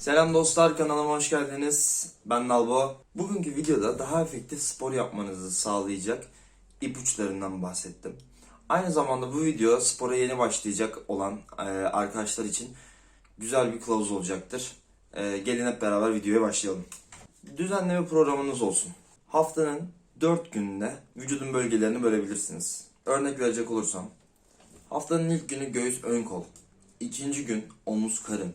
Selam dostlar kanalıma hoş geldiniz. Ben Nalbo. Bugünkü videoda daha efektif spor yapmanızı sağlayacak ipuçlarından bahsettim. Aynı zamanda bu video spora yeni başlayacak olan e, arkadaşlar için güzel bir kılavuz olacaktır. E, gelin hep beraber videoya başlayalım. Düzenli bir programınız olsun. Haftanın 4 gününde vücudun bölgelerini bölebilirsiniz. Örnek verecek olursam haftanın ilk günü göğüs ön kol, ikinci gün omuz karın,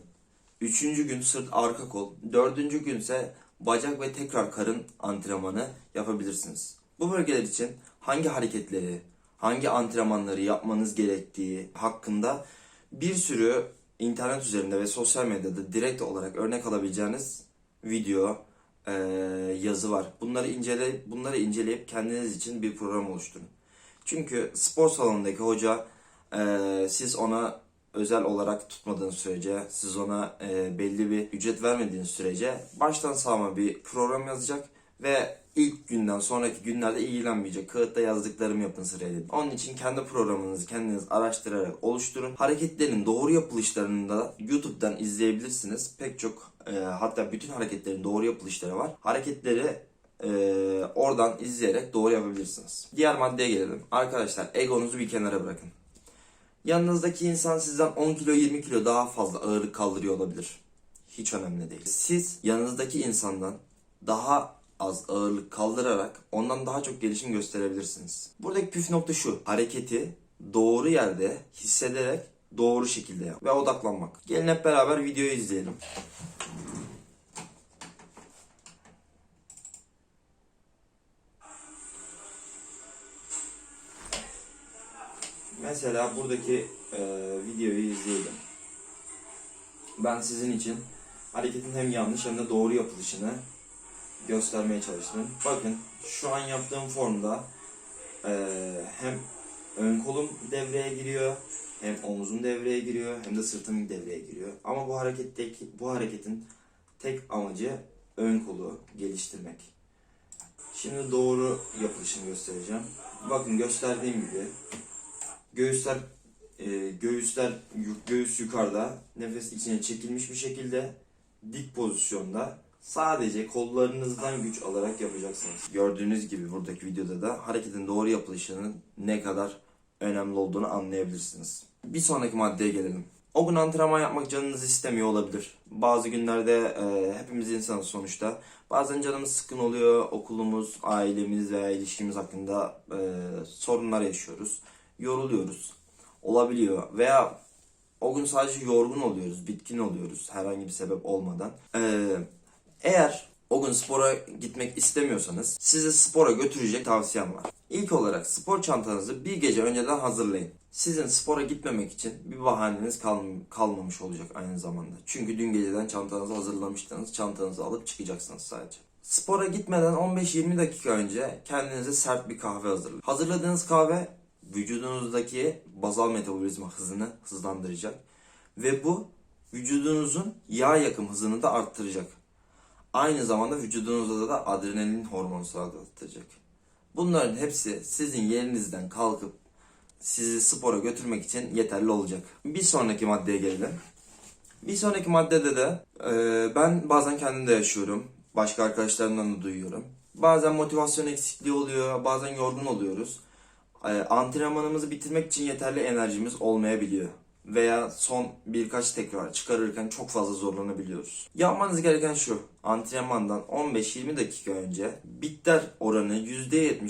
Üçüncü gün sırt arka kol, dördüncü gün ise bacak ve tekrar karın antrenmanı yapabilirsiniz. Bu bölgeler için hangi hareketleri, hangi antrenmanları yapmanız gerektiği hakkında bir sürü internet üzerinde ve sosyal medyada direkt olarak örnek alabileceğiniz video, eee, yazı var. Bunları incele, bunları inceleyip kendiniz için bir program oluşturun. Çünkü spor salonundaki hoca eee, siz ona özel olarak tutmadığınız sürece, siz ona e, belli bir ücret vermediğiniz sürece baştan sağma bir program yazacak ve ilk günden sonraki günlerde ilgilenmeyecek. Kağıtta yazdıklarımı yapın sırayla. Onun için kendi programınızı kendiniz araştırarak oluşturun. Hareketlerin doğru yapılışlarını da YouTube'dan izleyebilirsiniz. Pek çok e, hatta bütün hareketlerin doğru yapılışları var. Hareketleri e, oradan izleyerek doğru yapabilirsiniz. Diğer maddeye gelelim. Arkadaşlar egonuzu bir kenara bırakın. Yanınızdaki insan sizden 10 kilo 20 kilo daha fazla ağırlık kaldırıyor olabilir. Hiç önemli değil. Siz yanınızdaki insandan daha az ağırlık kaldırarak ondan daha çok gelişim gösterebilirsiniz. Buradaki püf nokta şu. Hareketi doğru yerde hissederek doğru şekilde yap ve odaklanmak. Gelin hep beraber videoyu izleyelim. Mesela buradaki e, videoyu izleyelim. Ben sizin için hareketin hem yanlış hem de doğru yapılışını göstermeye çalıştım. Bakın şu an yaptığım formda e, hem ön kolum devreye giriyor, hem omuzum devreye giriyor, hem de sırtım devreye giriyor. Ama bu hareketteki bu hareketin tek amacı ön kolu geliştirmek. Şimdi doğru yapılışını göstereceğim. Bakın gösterdiğim gibi Göğüsler e, göğüsler göğüs yukarıda nefes içine çekilmiş bir şekilde dik pozisyonda sadece kollarınızdan güç alarak yapacaksınız. Gördüğünüz gibi buradaki videoda da hareketin doğru yapılışının ne kadar önemli olduğunu anlayabilirsiniz. Bir sonraki maddeye gelelim. O gün antrenman yapmak canınız istemiyor olabilir. Bazı günlerde e, hepimiz insanız sonuçta. Bazen canımız sıkın oluyor, okulumuz, ailemiz veya ilişkimiz hakkında e, sorunlar yaşıyoruz yoruluyoruz. Olabiliyor. Veya o gün sadece yorgun oluyoruz, bitkin oluyoruz herhangi bir sebep olmadan. Ee, eğer o gün spora gitmek istemiyorsanız sizi spora götürecek tavsiyem var. İlk olarak spor çantanızı bir gece önceden hazırlayın. Sizin spora gitmemek için bir bahaneniz kal- kalmamış olacak aynı zamanda. Çünkü dün geceden çantanızı hazırlamıştınız, çantanızı alıp çıkacaksınız sadece. Spora gitmeden 15-20 dakika önce kendinize sert bir kahve hazırlayın. Hazırladığınız kahve vücudunuzdaki bazal metabolizma hızını hızlandıracak ve bu vücudunuzun yağ yakım hızını da arttıracak. Aynı zamanda vücudunuzda da adrenalin hormonu salgılatacak. Bunların hepsi sizin yerinizden kalkıp sizi spora götürmek için yeterli olacak. Bir sonraki maddeye gelelim. Bir sonraki maddede de e, ben bazen kendim de yaşıyorum. Başka arkadaşlarımdan da duyuyorum. Bazen motivasyon eksikliği oluyor, bazen yorgun oluyoruz. E, antrenmanımızı bitirmek için yeterli enerjimiz olmayabiliyor. Veya son birkaç tekrar çıkarırken çok fazla zorlanabiliyoruz. Yapmanız gereken şu. Antrenmandan 15-20 dakika önce bitter oranı %70,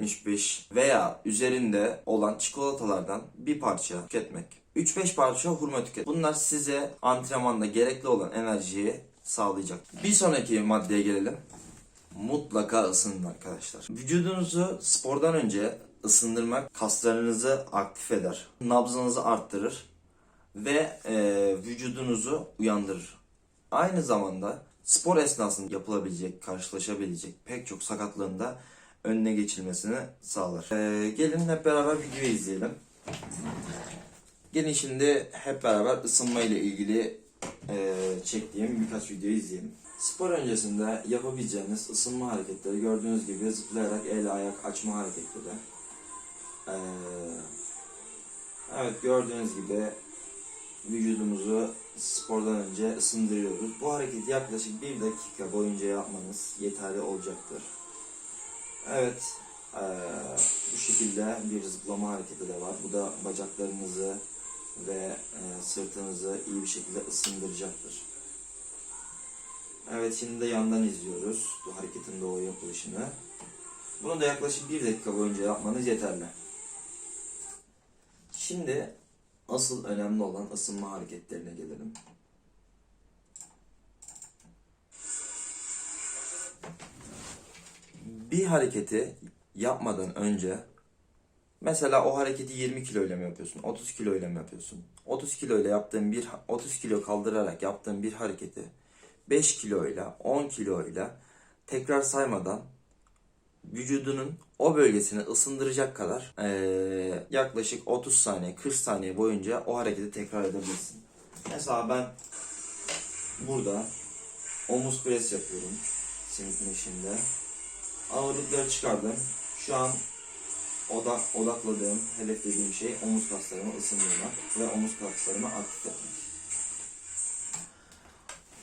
%75 veya üzerinde olan çikolatalardan bir parça tüketmek. 3-5 parça hurma tüket. Bunlar size antrenmanda gerekli olan enerjiyi sağlayacak. Bir sonraki maddeye gelelim mutlaka ısının arkadaşlar. Vücudunuzu spordan önce ısındırmak kaslarınızı aktif eder. Nabzınızı arttırır ve e, vücudunuzu uyandırır. Aynı zamanda spor esnasında yapılabilecek, karşılaşabilecek pek çok sakatlığın da önüne geçilmesini sağlar. E, gelin hep beraber videoyu izleyelim. Gelin şimdi hep beraber ısınma ile ilgili e, çektiğim birkaç videoyu izleyelim. Spor öncesinde yapabileceğiniz ısınma hareketleri gördüğünüz gibi zıplayarak el ayak açma hareketleri. Ee, evet gördüğünüz gibi vücudumuzu spordan önce ısındırıyoruz. Bu hareketi yaklaşık bir dakika boyunca yapmanız yeterli olacaktır. Evet, eee, bu şekilde bir zıplama hareketi de var. Bu da bacaklarınızı ve eee, sırtınızı iyi bir şekilde ısındıracaktır. Evet, şimdi de yandan izliyoruz bu hareketin doğru yapılışını. Bunu da yaklaşık bir dakika boyunca yapmanız yeterli. Şimdi asıl önemli olan ısınma hareketlerine gelelim. Bir hareketi yapmadan önce mesela o hareketi 20 kilo ile mi yapıyorsun? 30 kilo ile mi yapıyorsun? 30 kilo ile yaptığın bir 30 kilo kaldırarak yaptığın bir hareketi 5 kilo ile 10 kilo ile tekrar saymadan vücudunun o bölgesini ısındıracak kadar eee, yaklaşık 30 saniye 40 saniye boyunca o hareketi tekrar edebilirsin. Mesela ben burada omuz pres yapıyorum simit machine'de. Ağırlıkları çıkardım. Şu an odak, odakladığım, hedeflediğim şey omuz kaslarımı ısındırmak ve omuz kaslarımı aktif etmek.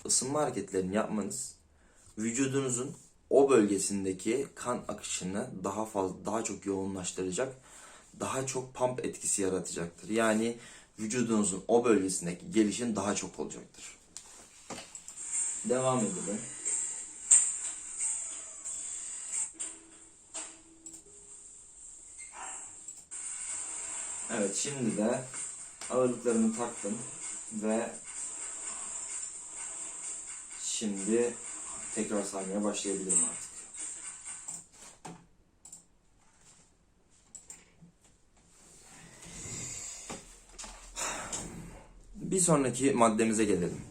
Isınma hareketlerini yapmanız vücudunuzun o bölgesindeki kan akışını daha fazla daha çok yoğunlaştıracak, daha çok pump etkisi yaratacaktır. Yani vücudunuzun o bölgesindeki gelişim daha çok olacaktır. Devam edelim. Evet şimdi de ağırlıklarımı taktım ve şimdi tekrar saymaya başlayabilirim artık. Bir sonraki maddemize gelelim.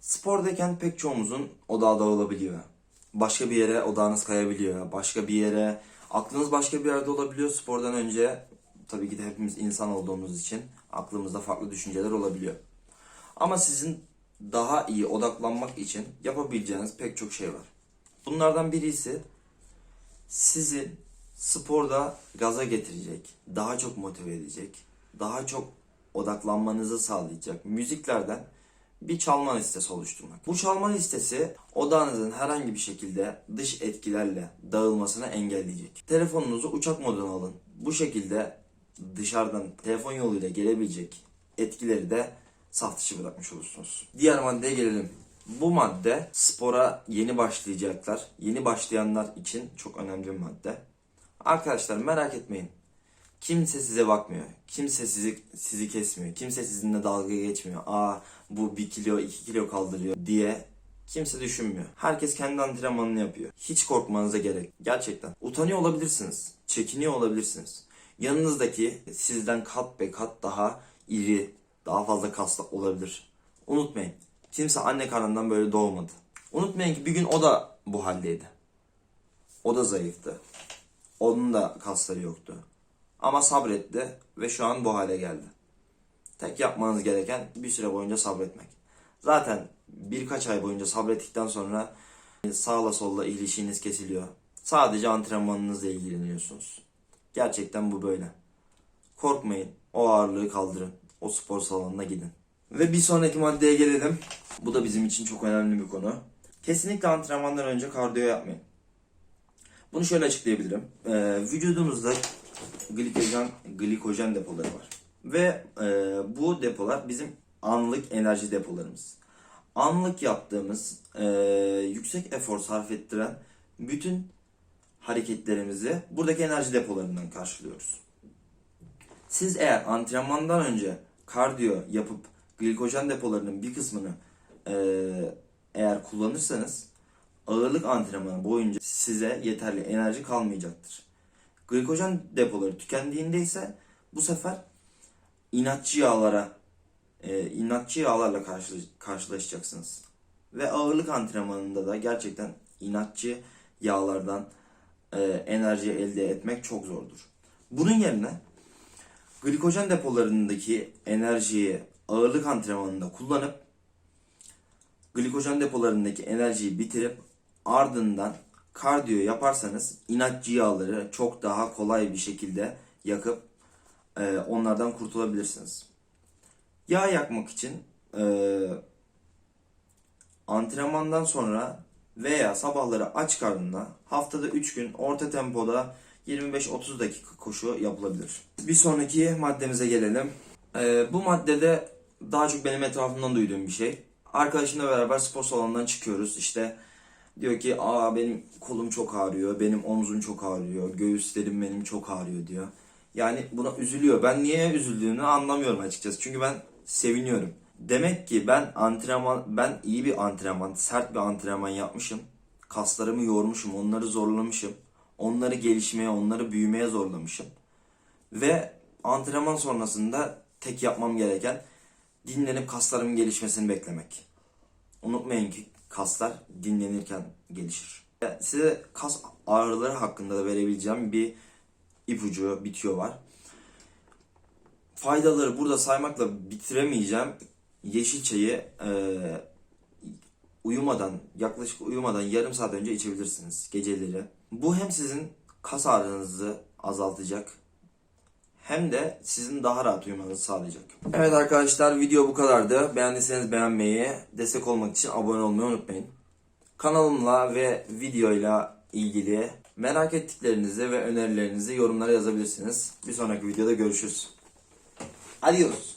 Spordayken pek çoğumuzun odağı dağılabiliyor. Başka bir yere odağınız kayabiliyor. Başka bir yere, aklınız başka bir yerde olabiliyor. Spordan önce tabii ki de hepimiz insan olduğumuz için aklımızda farklı düşünceler olabiliyor. Ama sizin daha iyi odaklanmak için yapabileceğiniz pek çok şey var. Bunlardan birisi sizi sporda gaza getirecek, daha çok motive edecek, daha çok odaklanmanızı sağlayacak müziklerden bir çalma listesi oluşturmak. Bu çalma listesi odağınızın herhangi bir şekilde dış etkilerle dağılmasını engelleyecek. Telefonunuzu uçak moduna alın. Bu şekilde dışarıdan telefon yoluyla gelebilecek etkileri de saf dışı bırakmış olursunuz. Diğer maddeye gelelim. Bu madde spora yeni başlayacaklar, yeni başlayanlar için çok önemli bir madde. Arkadaşlar merak etmeyin. Kimse size bakmıyor. Kimse sizi sizi kesmiyor. Kimse sizinle dalga geçmiyor. Aa bu 1 kilo 2 kilo kaldırıyor diye kimse düşünmüyor. Herkes kendi antrenmanını yapıyor. Hiç korkmanıza gerek. Gerçekten. Utanıyor olabilirsiniz. Çekiniyor olabilirsiniz. Yanınızdaki sizden kat be kat daha iri, daha fazla kaslı olabilir. Unutmayın. Kimse anne karnından böyle doğmadı. Unutmayın ki bir gün o da bu haldeydi. O da zayıftı. Onun da kasları yoktu. Ama sabretti ve şu an bu hale geldi. Tek yapmanız gereken bir süre boyunca sabretmek. Zaten birkaç ay boyunca sabrettikten sonra sağla solla ilişkiniz kesiliyor. Sadece antrenmanınızla ilgileniyorsunuz. Gerçekten bu böyle. Korkmayın. O ağırlığı kaldırın. O spor salonuna gidin. Ve bir sonraki maddeye gelelim. Bu da bizim için çok önemli bir konu. Kesinlikle antrenmandan önce kardiyo yapmayın. Bunu şöyle açıklayabilirim. Ee, vücudumuzda glikojen, glikojen depoları var. Ve e, bu depolar bizim anlık enerji depolarımız. Anlık yaptığımız e, yüksek efor sarf ettiren bütün hareketlerimizi buradaki enerji depolarından karşılıyoruz. Siz eğer antrenmandan önce kardiyo yapıp glikojen depolarının bir kısmını e, eğer kullanırsanız ağırlık antrenmanı boyunca size yeterli enerji kalmayacaktır. Glikojen depoları tükendiğinde ise bu sefer inatçı yağlara e, inatçı yağlarla karşı- karşılaşacaksınız. Ve ağırlık antrenmanında da gerçekten inatçı yağlardan e, enerji elde etmek çok zordur. Bunun yerine glikojen depolarındaki enerjiyi ağırlık antrenmanında kullanıp glikojen depolarındaki enerjiyi bitirip ardından kardiyo yaparsanız inatçı yağları çok daha kolay bir şekilde yakıp e, onlardan kurtulabilirsiniz. Yağ yakmak için eee, antrenmandan sonra veya sabahları aç karnına haftada 3 gün orta tempoda 25-30 dakika koşu yapılabilir. Bir sonraki maddemize gelelim. Eee, bu maddede daha çok benim etrafımdan duyduğum bir şey. Arkadaşımla beraber spor salonundan çıkıyoruz. İşte diyor ki aa benim kolum çok ağrıyor, benim omzum çok ağrıyor, göğüslerim benim çok ağrıyor diyor. Yani buna üzülüyor. Ben niye üzüldüğünü anlamıyorum açıkçası. Çünkü ben seviniyorum. Demek ki ben antrenman, ben iyi bir antrenman, sert bir antrenman yapmışım. Kaslarımı yormuşum, onları zorlamışım. Onları gelişmeye, onları büyümeye zorlamışım. Ve antrenman sonrasında tek yapmam gereken dinlenip kaslarımın gelişmesini beklemek. Unutmayın ki kaslar dinlenirken gelişir. Size kas ağrıları hakkında da verebileceğim bir ipucu, bir tüyo var. Faydaları burada saymakla bitiremeyeceğim. Yeşil çayı eee, uyumadan, yaklaşık uyumadan yarım saat önce içebilirsiniz geceleri. Bu hem sizin kas ağrınızı azaltacak hem de sizin daha rahat uyumanızı sağlayacak. Evet arkadaşlar video bu kadardı. Beğendiyseniz beğenmeyi, destek olmak için abone olmayı unutmayın. Kanalımla ve videoyla ilgili merak ettiklerinizi ve önerilerinizi yorumlara yazabilirsiniz. Bir sonraki videoda görüşürüz. Adios.